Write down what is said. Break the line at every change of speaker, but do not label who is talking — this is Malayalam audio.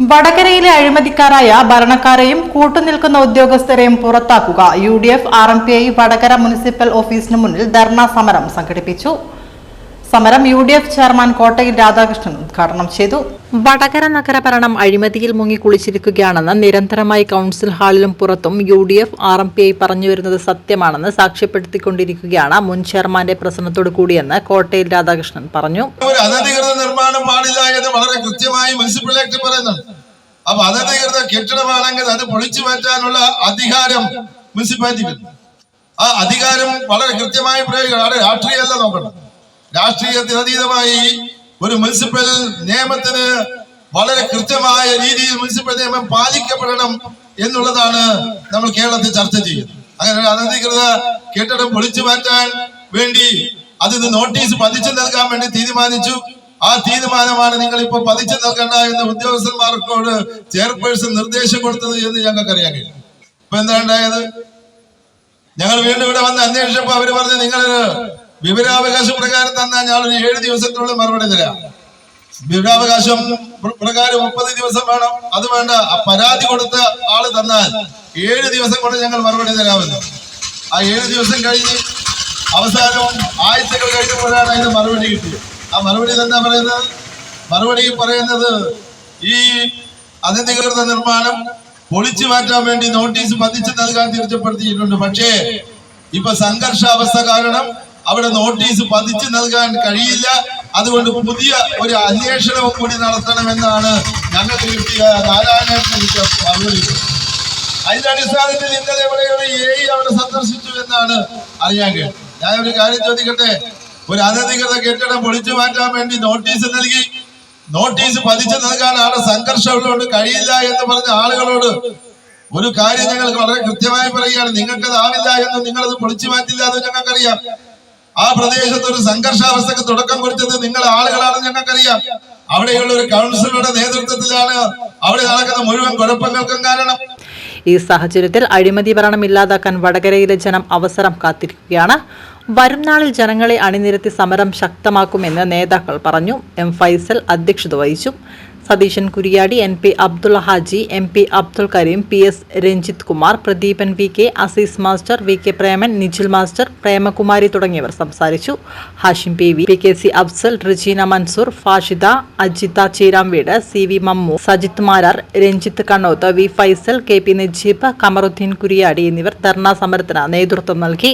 വടകരയിലെ അഴിമതിക്കാരായ ഭരണക്കാരെയും കൂട്ടുനിൽക്കുന്ന ഉദ്യോഗസ്ഥരെയും പുറത്താക്കുക. U D F R M P I Vadakara municipal ഓഫീസിന് മുന്നിൽ ധർണാ സമരം സംഘടിപ്പിച്ചു. സമരം യു ഡി എഫ് ചെയർമാൻ കോട്ടയിൽ രാധാകൃഷ്ണൻ ഉദ്ഘാടനം ചെയ്തു. വടകര നഗരഭരണം അഴിമതിയിൽ മുങ്ങി കുളിച്ചിരിക്കുകയാണെന്ന് നിരന്തരമായി കൌൺസിൽ ഹാളിലും പുറത്തും U D F R M P I പറഞ്ഞു വരുന്നത് സത്യമാണെന്ന് സാക്ഷ്യപ്പെടുത്തിക്കൊണ്ടിരിക്കുകയാണ് മുൻ ചെയർമാന്റെ പ്രസംഗത്തോടു കൂടിയെന്ന് കോട്ടയിൽ രാധാകൃഷ്ണൻ പറഞ്ഞു.
അനധികൃത നിർമ്മാണം പാടില്ല എന്ന് വളരെ കൃത്യമായി മുനിസിപ്പൽ ആക്ട് പറയുന്നുണ്ട്. അപ്പൊ അനധികൃത കെട്ടിടമാണെങ്കിൽ അത് പൊളിച്ചു മാറ്റാനുള്ള അധികാരം മുനിസിപ്പാലിറ്റിക്ക് ആ അധികാരം വളരെ കൃത്യമായി പ്രയോഗിക്കണം. അവിടെ രാഷ്ട്രീയമല്ല നോക്കണം രാഷ്ട്രീയത്തിന് അതീതമായി ഒരു മുനിസിപ്പൽ നിയമത്തിന് വളരെ കൃത്യമായ രീതിയിൽ മുനിസിപ്പൽ നിയമം പാലിക്കപ്പെടണം എന്നുള്ളതാണ് നമ്മൾ കേരളത്തിൽ ചർച്ച ചെയ്യുന്നത്. അങ്ങനെ അനധികൃത കെട്ടിടം പൊളിച്ചു മാറ്റാൻ വേണ്ടി അതിന് നോട്ടീസ് പതിച്ചു നൽകാൻ വേണ്ടി തീരുമാനിച്ചു. ആ തീരുമാനമാണ് നിങ്ങൾ ഇപ്പൊ പതിച്ചു നൽകണ്ട എന്ന് ഉദ്യോഗസ്ഥന്മാർക്കോട് ചെയർപേഴ്സൺ നിർദ്ദേശം കൊടുത്തത് എന്ന് ഞങ്ങൾക്ക് അറിയാൻ കഴിയും. ഇപ്പൊ എന്താ ഉണ്ടായത്? ഞങ്ങൾ വീണ്ടും ഇവിടെ വന്ന് അന്വേഷിച്ചപ്പോ അവർ പറഞ്ഞു നിങ്ങൾ വിവരാവകാശ പ്രകാരം തന്നാൽ ഞാൻ ഒരു ഏഴ് ദിവസത്തിനുള്ളിൽ മറുപടി തരാം. വിവരാവകാശം പ്ര- പ്രകാരം മുപ്പത് ദിവസം വേണം. അത് വേണ്ട. പരാതി കൊടുത്ത ആൾ തന്നാൽ ഏഴ് ദിവസം കൊണ്ട് ഞങ്ങൾ മറുപടി തരാമെന്ന്. ആ ഏഴ് ദിവസം കഴിഞ്ഞ് അവസാനം ആഴ്ചകൾ കഴിഞ്ഞപ്പോഴാണ് അതിന് മറുപടി കിട്ടിയത്. ആ മറുപടി എന്താ പറയുന്നത്? മറുപടി പറയുന്നത് ഈ അനധികൃത നിർമ്മാണം പൊളിച്ചു മാറ്റാൻ വേണ്ടി നോട്ടീസ് പതിച്ചു നൽകാൻ തീർച്ചപ്പെടുത്തിയിട്ടുണ്ട് പക്ഷേ ഇപ്പൊ സംഘർഷാവസ്ഥ കാരണം അവിടെ നോട്ടീസ് പതിച്ചു നൽകാൻ കഴിയില്ല. അതുകൊണ്ട് പുതിയ ഒരു അന്വേഷണവും കൂടി നടത്തണമെന്നാണ് ഞങ്ങൾക്ക് കിട്ടിയ കിട്ടിയ മറുപടി അതിന്റെ അടിസ്ഥാനത്തിൽ ഇന്നലെ ഇവിടെയുള്ള എ അവിടെ സന്ദർശിച്ചു എന്നാണ് അറിയാൻ കേട്ടത് ഞാൻ ഒരു കാര്യം ചോദിക്കട്ടെ? ഒരു അനധികൃത കെട്ടിടം പൊളിച്ചു മാറ്റാൻ വേണ്ടി നോട്ടീസ് നൽകി. നോട്ടീസ് പതിച്ചു നൽകാൻ ആളെ സംഘർഷമുള്ളതുകൊണ്ട് കഴിയില്ല എന്ന് പറഞ്ഞ ആളുകളോട് ഒരു കാര്യം ഞങ്ങൾ വളരെ കൃത്യമായി പറയുകയാണ്. നിങ്ങൾക്കത് ആവില്ല എന്നും നിങ്ങളത് പൊളിച്ചു മാറ്റില്ല എന്ന് ഞങ്ങൾക്കറിയാം. ആ പ്രദേശത്ത് ഒരു സംഘർഷാവസ്ഥക്ക് തുടക്കം കുറിച്ചത് നിങ്ങൾ ആളുകളാണെന്ന് ഞങ്ങൾക്കറിയാം. അവിടെയുള്ള ഒരു കൗൺസിലറുടെ നേതൃത്വത്തിലാണ് അവിടെ നടക്കുന്ന മുഴുവൻ കുഴപ്പങ്ങൾക്കും കാരണം.
ഈ സാഹചര്യത്തിൽ അഴിമതി ഭരണം ഇല്ലാതാക്കാൻ വടകരയിലെ ജനം അവസരം കാത്തിരിക്കുകയാണ്. വരും നാളിൽ ജനങ്ങളെ അണിനിരത്തി സമരം ശക്തമാക്കുമെന്ന് നേതാക്കൾ പറഞ്ഞു. എം ഫൈസൽ അധ്യക്ഷത വഹിച്ചു. Satheeshan Kuriyadi N P Abdul Haji M P Abdul Kareem P S Ranjith Kumar Pradeepan V K Azeez master V K Preman Nikhil master Premakumari തുടങ്ങിയവർ സംസാരിച്ചു. Hashim P V P K C Afsal Rejeena Mansoor Fashida Ajitha Cheeramveedu C V Mammu Sajith Marar Ranjith Kannoth V Faisal K P Najeeb Kamaruddeen Kuriyadi എന്നിവർ ധർണാ സമരത്തിന് നേതൃത്വം നൽകി.